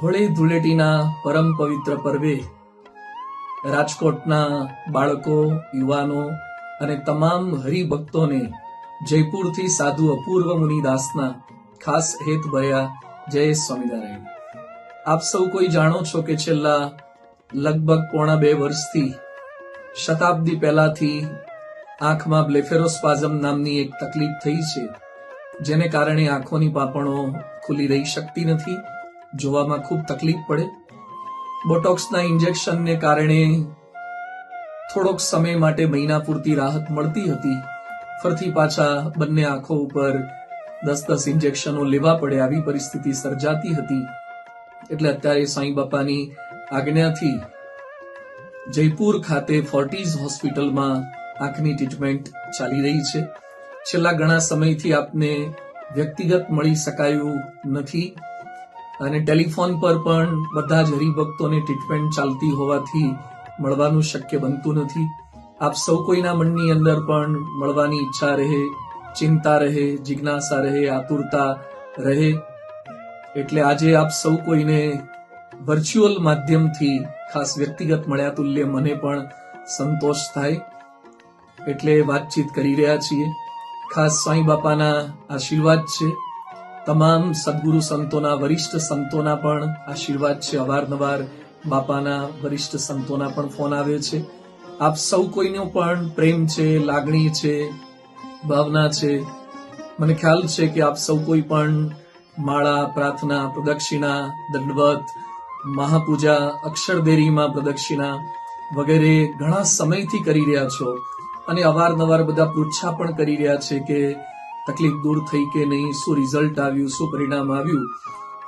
હોળી ધૂળેટીના પરમ પવિત્ર પર્વે રાજકોટના બાળકો, યુવાનો અને તમામ હરિભક્તોને જયપુરથી સાધુ અપૂર્વ મુનિદાસના ખાસ હેત ભર્યા જય સ્વામિનારાયણ. આપ સૌ કોઈ જાણો છો કે છેલ્લા લગભગ પોણા બે વર્ષથી શતાબ્દી પહેલાથી આંખમાં બ્લેફેરોસ્પાઝમ નામની એક તકલીફ થઈ છે, જેને કારણે આંખોની પાપણો ખુલી રહી શકતી નથી. જોવામાં ખૂબ તકલીફ પડે. બોટોક્સના ઇન્જેક્શનને કારણે થોડોક સમય માટે મહિના પૂરતી રાહત મળતી હતી. ફરતી પાછા બંને આંખો ઉપર દસ દસ ઇન્જેક્શનો લેવા પડે આવી પરિસ્થિતિ સર્જાતી હતી. એટલે અત્યારે સાંઈ બાપાની આજ્ઞાથી જયપુર ખાતે ફોર્ટીઝ હોસ્પિટલમાં આંખની ટ્રીટમેન્ટ ચાલી રહી છે. છેલ્લા ઘણા સમયથી આપને વ્યક્તિગત મળી શકાયું નથી. અને ટેલિફોન પર પણ બધા જ હરિભક્તોને ટ્રીટમેન્ટ ચાલતી હોવાથી મળવાનું શક્ય બનતું નથી. આપ સૌ કોઈના મનની અંદર પણ મળવાની ઈચ્છા રહે, ચિંતા રહે, જિજ્ઞાસા રહે, આતુરતા રહે. એટલે આજે આપ સૌ કોઈને વર્ચ્યુઅલ માધ્યમથી ખાસ વ્યક્તિગત મળ્યા તુલ્ય મને પણ સંતોષ થાય. એટલે વાતચીત કરી રહ્યા છીએ. ખાસ સાંઈ બાપાના આશીર્વાદ છે. તમામ સદગુરુ સંતોના, વરિષ્ઠ સંતોના પણ આશીર્વાદ છે. અવારનવાર બાપાના, વરિષ્ઠ સંતોના પણ ફોન આવે છે. આપ સૌ કોઈનો પણ પ્રેમ છે, લાગણી છે, ભાવના છે. મને ખ્યાલ છે કે આપ સૌ કોઈ પણ માળા, પ્રાર્થના, પ્રદક્ષિણા, દંડવત, મહાપૂજા, અક્ષરદેરીમાં પ્રદક્ષિણા વગેરે ઘણા સમયથી કરી રહ્યા છો અને અવારનવાર બધા પૃચ્છા પણ કરી રહ્યા છે કે તકલીફ દૂર થઈ કે નહીં, શું રિઝલ્ટ આવ્યું, શું પરિણામ આવ્યું,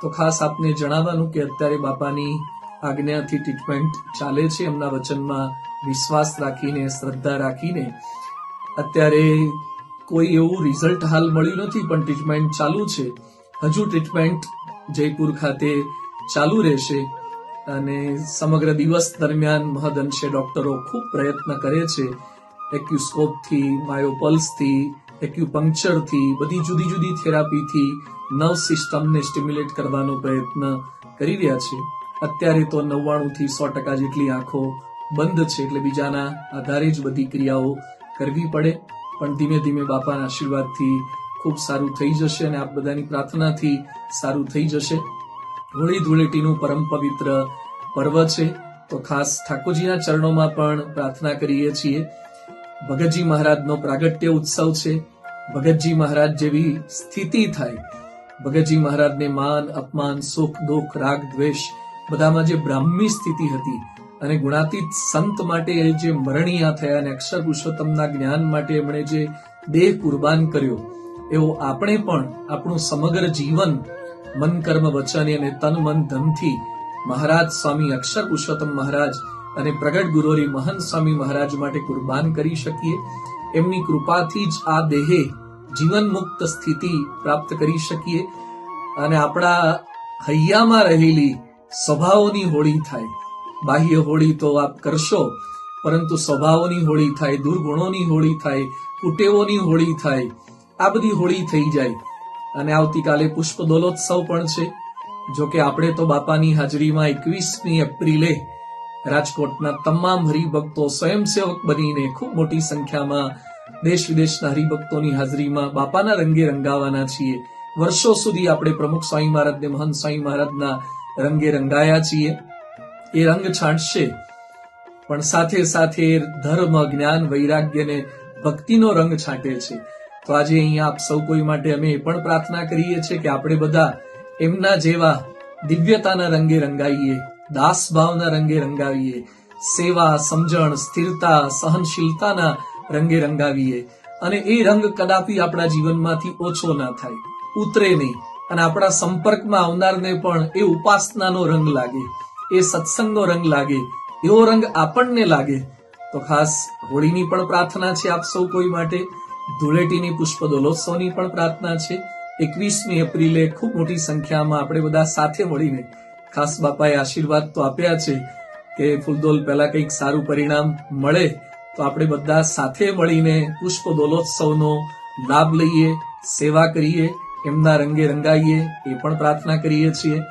તો ખાસ આપને જણાવવાનું કે અત્યારે બાપાની આજ્ઞાથી ટ્રીટમેન્ટ ચાલે છે. એમના વચનમાં વિશ્વાસ રાખીને, શ્રદ્ધા રાખીને. અત્યારે કોઈ એવું રિઝલ્ટ હાલ મળ્યું નથી, પણ ટ્રીટમેન્ટ ચાલુ છે. હજુ ટ્રીટમેન્ટ જયપુર ખાતે ચાલુ રહેશે અને સમગ્ર દિવસ દરમિયાન મહદઅંશે ડોક્ટરો ખૂબ પ્રયત્ન કરે છે. એક્યુસ્કોપથી, માયોપલ્સથી એક્યુપંક્ચરથી, બધી જુદી જુદી થેરાપીથી નર્વ સિસ્ટમને સ્ટિમ્યુલેટ કરવાનો પ્રયત્ન કરી રહ્યા છે. અત્યારે તો નવ્વાણું થી સો ટકા જેટલી આંખો બંધ છે, એટલે બીજાના આધારે જ બધી ક્રિયાઓ કરવી પડે. પણ ધીમે ધીમે બાપાના આશીર્વાદથી ખૂબ સારું થઈ જશે અને આપ બધાની પ્રાર્થનાથી સારું થઈ જશે. હોળી ધૂળેટીનું પરમ પવિત્ર પર્વ છે. તો ખાસ ઠાકોરજીના ચરણોમાં પણ પ્રાર્થના કરીએ છીએ. ભગતજી મહારાજનો પ્રાગટ્ય ઉત્સવ છે. ભગતજી મહારાજ જેવી સ્થિતિ થાય. ભગતજી મહારાજને માન, અપમાન, સુખ, દુઃખ, રાગ, દ્વેષ બધામાં જે બ્રાહ્મી સ્થિતિ હતી અને ગુણાતીત સંત માટે જે મરણીયા થયા અને અક્ષર પુરુષોત્તમના જ્ઞાન માટે એમણે જે દેહ કુરબાન કર્યો, એવો આપણે પણ આપણું સમગ્ર જીવન મન, કર્મ, વચન અને તન, મન, ધનથી મહારાજ સ્વામી અક્ષર પુરુષોત્તમ મહારાજ અને પ્રગટ ગુરોરી મહંત સ્વામી મહારાજ માટે કુરબાન કરી શકીએ, એમની કૃપાથી જ આ દેહે જીવન મુક્ત સ્થિતિ પ્રાપ્ત કરી શકીએ અને આપણા હૈયામાં રહેલી સ્વભાવોની હોળી થાય. બાહ્ય હોળી તો આપ કરશો, પરંતુ સ્વભાવોની હોળી થાય, દુર્ગુણોની હોળી થાય, કુટેવોની હોળી થાય, આ બધી હોળી થઈ જાય. અને આવતીકાલે પુષ્પ દોલોત્સવ પણ છે. જો કે આપણે તો બાપાની હાજરીમાં એકવીસમી એપ્રિલે રાજકોટના તમામ હરિભક્તો સ્વયંસેવક બનીને ખૂબ મોટી સંખ્યામાં દેશ વિદેશના હરિભક્તોની હાજરીમાં બાપાના રંગે રંગાવાના છીએ. વર્ષો સુધી આપણે પ્રમુખ સ્વામી મહારાજને, મહંત સ્વામી મહારાજના રંગે રંગાયા છીએ. એ રંગ છાંટશે. પણ સાથે સાથે ધર્મ, જ્ઞાન વૈરાગ્યને ભક્તિનો રંગ છાંટે છે. તો આજે અહીંયા આપ સૌ કોઈ માટે અમે એ પણ પ્રાર્થના કરીએ છીએ કે આપણે બધા એમના જેવા દિવ્યતાના રંગે રંગાઈએ. દાસ ભાવના રંગે રંગાવીએ સેવા સમજણ સ્થિરતા સહનશીલતાના રંગે રંગાવીએ અને એ રંગ કદાપી આપણા જીવનમાંથી ઓછો ના થાય. ઉતરે નહીં. અને આપણા સંપર્કમાં આવનારને પણ એ ઉપાસનાનો રંગ લાગે. એ સત્સંગનો રંગ લાગે. એવો રંગ આપણને લાગે. તો ખાસ હોળીની પણ પ્રાર્થના છે આપ સૌ કોઈ માટે. ધૂળેટીની પુષ્પ દોલોત્સવની પણ પ્રાર્થના છે. એકવીસમી એપ્રિલે ખૂબ મોટી સંખ્યામાં આપણે બધા સાથે મળીને ખાસ બાપાએ આશીર્વાદ તો આપ્યા છે કે ફૂલદોલ પહેલા કંઈક સારું પરિણામ મળે, તો આપણે બધા સાથે મળીને પુષ્પ દોલોત્સવનો લાભ લઈએ, સેવા કરીએ, એમના રંગે રંગાઈએ, એ પણ પ્રાર્થના કરીએ છીએ.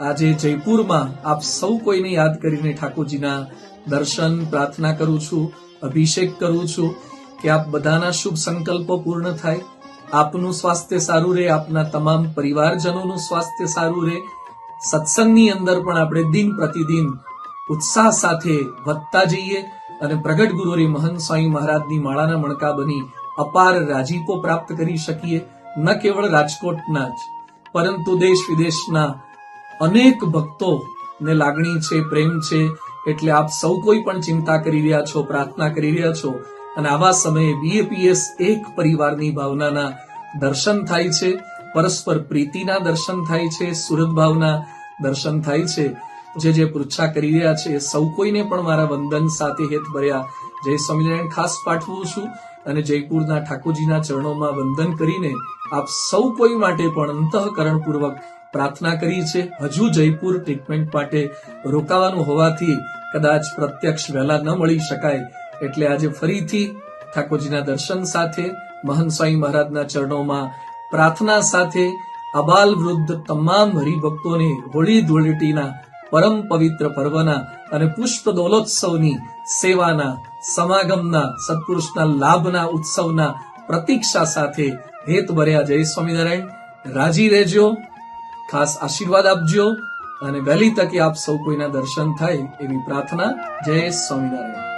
આજે જયપુરમાં આપ સૌ કોઈને યાદ કરીને ઠાકોરજીના દર્શન, પ્રાર્થના કરું છું, અભિષેક કરું છું, કે આપ બધાના શુભ સંકલ્પો પૂર્ણ થાય. આપનું સ્વાસ્થ્ય સારું રહે, આપના તમામ પરિવારજનોનું સ્વાસ્થ્ય સારું રહે. સત્સંગની અંદર પણ આપણે દિન પ્રતિદિન ઉત્સાહ સાથે વધતા જઈએ અને પ્રગટ ગુરુરી મહંત સ્વામી મહારાજની માળાના મણકા બની અપાર રાજીપો પ્રાપ્ત કરી શકીએ, ન કેવળ રાજકોટના જ, પરંતુ દેશ વિદેશના અનેક ભક્તો ને લાગણી છે, પ્રેમ છે, એટલે આપ સૌ કોઈ પણ ચિંતા કરી રહ્યા છો, પ્રાર્થના કરી રહ્યા છો, અને આવા સમયે બીએપીએસ એક પરિવારની ભાવનાના દર્શન થાય છે, પરસ્પર પ્રીતિના દર્શન થાય છે, સુરત ભાવના દર્શન થાય છે. જે જે પૃચ્છા કરી રહ્યા છે સૌ કોઈને પણ મારા વંદન સાથે હેત ભર્યા. જય સ્વામિનારાયણ, ખાસ પાઠવું છું અને જયપુરના ઠાકોરજીના ચરણોમાં વંદન કરીને આપ સૌ કોઈ માટે પણ અંતઃકરણપૂર્વક પ્રાર્થના કરી છે. હજુ જયપુર ટ્રીટમેન્ટ માટે રોકાવાનું હોવાથી કદાચ પ્રત્યક્ષ વહેલા ન મળી શકાય. એટલે આજે ફરીથી ઠાકોરજીના દર્શન સાથે મહંત સ્વામી મહારાજના ચરણોમાં પ્રાર્થના સાથે અબાલ વૃદ્ધ તમામ હરિભક્તોને હોળી ધૂળેટીના પરમ પવિત્ર પર્વના અને પુષ્પ દોલોત્સવની સેવાના, સમાગમના, સત્પુરુષના લાભના, ઉત્સવના પ્રતીક્ષા સાથે હેત ભર્યા. જય સ્વામિનારાયણ. રાજી રહેજો. ખાસ આશીર્વાદ આપજો અને વહેલી તકે આપ સૌ કોઈના દર્શન થાય એવી પ્રાર્થના. જય સ્વામિનારાયણ.